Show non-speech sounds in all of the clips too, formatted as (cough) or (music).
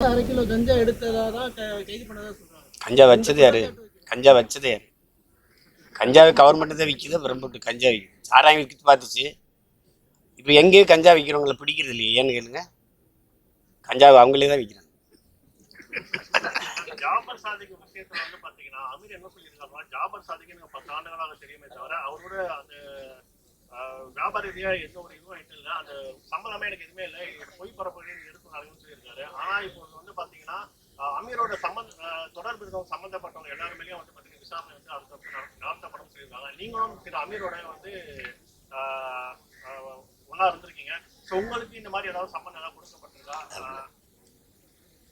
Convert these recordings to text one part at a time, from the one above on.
அரை கிலோ கஞ்சா எடுத்ததா தான் கைது பண்ணதா சொல்றாங்க. கஞ்சா வச்சது யாரு? கஞ்சா வச்சது யாரு? கஞ்சாவை கவர்மெண்ட் தான் விற்கிது அப்புறம் போட்டு கஞ்சா விற்குது சாராயம் விற்கிது பார்த்துச்சு. இப்போ எங்கேயும் கஞ்சா விற்கிறவங்கள பிடிக்கிறது இல்லையே ஏன்னு கேளுங்க. கஞ்சாவை அவங்களே தான் விற்கிறாங்க (laughs) ஜாபர் சாதிக்கு விஷயத்துல வந்து பாத்தீங்கன்னா அமீர் என்ன சொல்லியிருக்காருன்னா ஜாபர் சாதிக்கு எனக்கு பத்து ஆண்டுகளாக தெரியுமே தவிர அவரோட அந்த வியாபார ரீதியா எந்த ஒரு இதுவும் இல்லை. அந்த சம்பளமே எனக்கு எதுவுமே இல்லை. பொய் பரப்புரையை எடுத்து நடக்கும்னு சொல்லியிருக்காரு ஆனா இப்போ வந்து பாத்தீங்கன்னா அவரோட சம்பந்த தொடர்பு இருக்கவங்க சம்பந்தப்பட்டவங்க எல்லாருமே வந்து பாத்தீங்கன்னா விசாரணை வந்து அதுக்கப்புறம் நடத்த- நடத்தப்படும் சொல்லியிருக்காங்க நீங்களும் திரு அமீரோட வந்து ஆஹ், இருந்திருக்கீங்க. ஸோ உங்களுக்கு இந்த மாதிரி ஏதாவது சம்பந்தம் ஏதாவது கொடுக்கப்பட்டிருக்கா?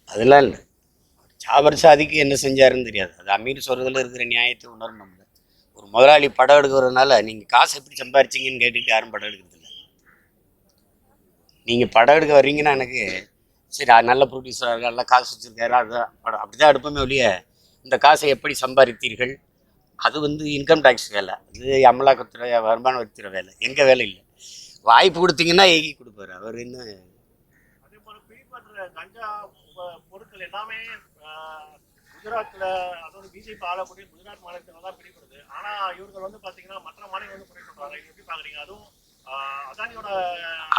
அதெல்லாம் இல்லை. ஜாபர் சாதிக்கு என்ன செஞ்சாருன்னு தெரியாது. அது அமீர் சொல்றதுல இருக்கிற நியாயத்தை உணரணும்ல ஒரு முதலாளி படம் எடுக்கிறதுனால நீங்கள் காசு எப்படி சம்பாரிச்சீங்கன்னு கேட்டுட்டு யாரும் படம் எடுக்கிறது இல்லை நீங்கள் படம் எடுக்க வர்றீங்கன்னா எனக்கு சரி நல்ல ப்ரொடியூசராக நல்ல நல்லா காசு வச்சுருக்காரு அதுதான் படம். அப்படி தான் எடுப்போமே ஒழிய இந்த காசை எப்படி சம்பாதித்தீர்கள்? அது வந்து இன்கம் டேக்ஸ் வேலை. அது அமலாக்கத்துறை வருமான வரித்துறை வேலை. எங்கள் வேலை இல்லை. வாய்ப்பு கொடுத்தீங்கன்னா ஏகி கொடுப்பாரு. அவர் இன்னும் அதே பொருட்கள் எல்லாமே குஜராத்தில் அதாவது பிஜேபி ஆளக்கூடிய குஜராத் மாநிலத்தில் தான் பிடிபடுது. ஆனால் இவர்கள் வந்து பார்த்தீங்கன்னா மற்ற மாநிலம் வந்து குறை எப்படி பார்க்குறீங்க அதுவும்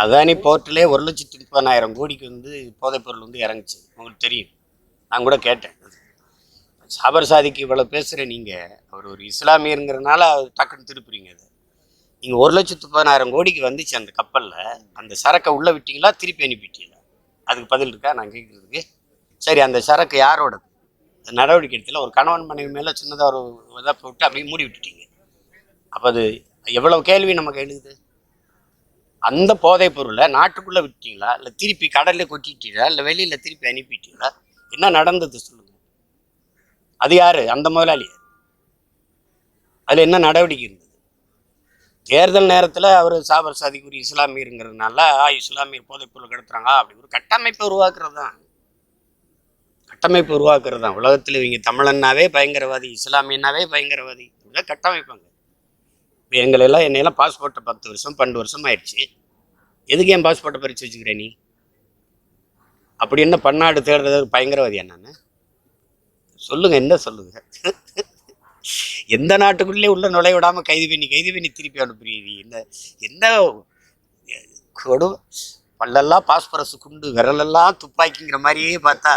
அதானி போர்ட்டிலே ஒரு லட்சத்தி முப்பதாயிரம் கோடிக்கு வந்து போதைப்பொருள் வந்து இறங்குச்சு. உங்களுக்கு தெரியும். நான் கூட கேட்டேன். சாபர் சாதிக்கு இவ்வளோ பேசுகிற நீங்கள் அவர் ஒரு இஸ்லாமியருங்கிறனால அது டக்குன்னு திருப்புறீங்க அது. நீங்கள் ஒரு லட்சத்து பதினாயிரம் கோடிக்கு வந்துச்சு அந்த கப்பலில். அந்த சரக்கை உள்ளே விட்டீங்களா திருப்பி அனுப்பிட்டீங்களா? அதுக்கு பதில் இருக்கா? நான் கேட்குறதுக்கு சரி அந்த சரக்கு யாரோடது? அந்த நடவடிக்கை எடுத்துல ஒரு கணவன் மனைவி மேலே சின்னதாக ஒரு இதாக போட்டு அப்படியே மூடி விட்டுட்டீங்க. அப்போ அது எவ்வளோ கேள்வி நமக்கு எழுதுது அந்த போதைப் பொருளை நாட்டுக்குள்ளே விட்டீங்களா? இல்லை திருப்பி கடலில் கொட்டிட்டீங்களா? இல்லை வெளியில் திருப்பி அனுப்பிட்டீங்களா? என்ன நடந்தது சொல்லுங்க. அது யாரு? அந்த முதலாளி அதில் என்ன நடவடிக்கை இருந்தது? தேர்தல் நேரத்தில் அவர் சாபர் சாதிக்குரிய இஸ்லாமியருங்கிறதுனால இஸ்லாமியர் போதைப் பொருள் கடத்துறாங்க அப்படி ஒரு கட்டமைப்பை உருவாக்குறது தான் கட்டமைப்பு உருவாக்குறது தான் உலகத்தில் இவங்க தமிழன்னாவே பயங்கரவாதி இஸ்லாமியன்னாவே பயங்கரவாதி. கட்டமைப்பாங்க எங்களெல்லாம் என்னையெல்லாம் பாஸ்போர்ட்டை பத்து வருஷம் பன்னெண்டு வருஷம் ஆயிடுச்சு. எதுக்கு என் பாஸ்போர்ட்டை பறித்து வச்சுக்கிற நீ? அப்படி என்ன பன்னாடு தேடுறது பயங்கரவாதியா நான்? சொல்லுங்க என்ன சொல்லுங்க? எந்த நாட்டுக்குள்ளே உள்ள நுழைய விடாமல் கைது பண்ணி கைது பண்ணி திருப்பி அனுப்புறீங்க? என்ன என்ன கொடு? பல்லெல்லாம் பாஸ்பரஸ் குண்டு விரலெல்லாம் துப்பாக்கிங்கிற மாதிரியே பார்த்தா